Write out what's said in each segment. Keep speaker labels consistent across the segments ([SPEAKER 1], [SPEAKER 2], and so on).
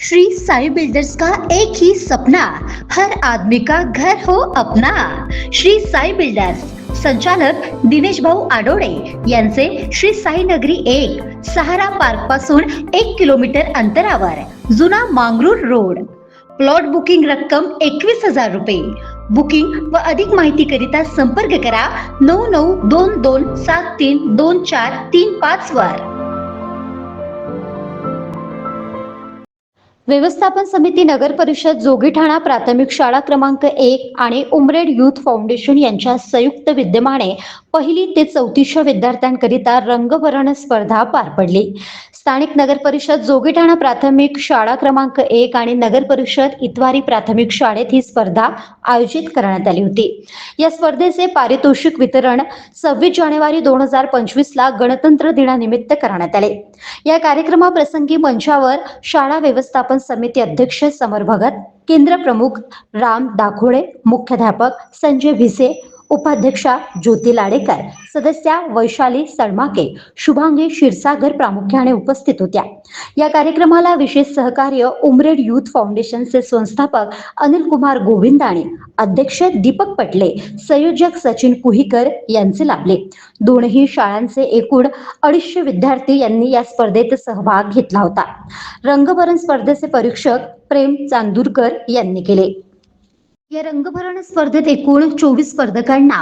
[SPEAKER 1] Shri Sai builders का एक ही सपना हर आदमी का घर हो अपना। श्री साई बिल्डर्स संचालक दिनेश भाऊ आडोळे यांचे श्री साई नगरी एक सहारा पार्कपासून एक किलोमीटर अंतरावर जुना मांगरूर रोड. प्लॉट बुकिंग रक्कम एकवीस हजार रुपये. बुकिंग व अधिक माहिती करिता संपर्क करा नऊ नऊ दोन दोन सात तीन दोन चार तीन पाच वर. व्यवस्थापन समिती नगर परिषद जोगीठाणा प्राथमिक शाळा क्रमांक एक आणि उमरेड युथ फाउंडेशन यांच्या संयुक्त विद्यमाने पहिली ते चौतीसशे विद्यार्थ्यांकरिता रंगभरण स्पर्धा पार पडली. स्थानिक नगर परिषद जोगीठाणा प्राथमिक शाळा क्रमांक एक आणि नगर परिषद इतवारी प्राथमिक शाळेत ही स्पर्धा आयोजित करण्यात आली होती. या स्पर्धेचे पारितोषिक वितरण सव्वीस जानेवारी दोन हजार पंचवीस ला गणतंत्र दिनानिमित्त करण्यात आले. या कार्यक्रमाप्रसंगी मंचावर शाळा व्यवस्थापन समिती अध्यक्ष समर भगत केंद्र प्रमुख राम दाखोळे मुख्याध्यापक संजय भिसे उपाध्यक्षा ज्योती लाडेकर सदस्या वैशाली सळमाके शुभांगी क्षीरसागर प्रामुख्याने उपस्थित होत्या. या कार्यक्रमाला विशेष सहकार्य उमरेड युथ फाउंडेशनचे संस्थापक अनिल कुमार गोविंदाणे अध्यक्ष दीपक पटले संयोजक सचिन कुहीकर यांचे लाभले. दोनही शाळांचे एकूण अडीचशे विद्यार्थी यांनी या स्पर्धेत सहभाग घेतला होता. रंगभरण स्पर्धेचे परीक्षक प्रेम चांदूरकर यांनी केले. या रंगभरण स्पर्धेत एकूण चोवीस स्पर्धकांना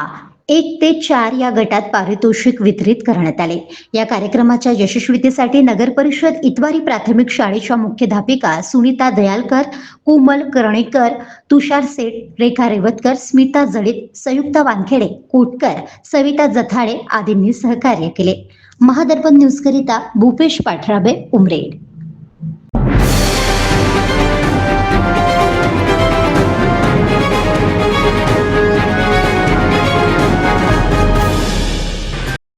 [SPEAKER 1] एक ते चार या गटात पारितोषिक वितरित करण्यात आले. या कार्यक्रमाच्या यशस्वीतेसाठी नगर परिषद इतवारी प्राथमिक शाळेच्या मुख्याध्यापिका सुनीता दयालकर कोमल करणेकर तुषार सेठ रेखा रेवतकर स्मिता जडित संयुक्ता वानखेडे कोटकर सविता जथाळे आदींनी सहकार्य केले. महादर्पण न्यूज करिता भूपेश पाठराबे उमरेड.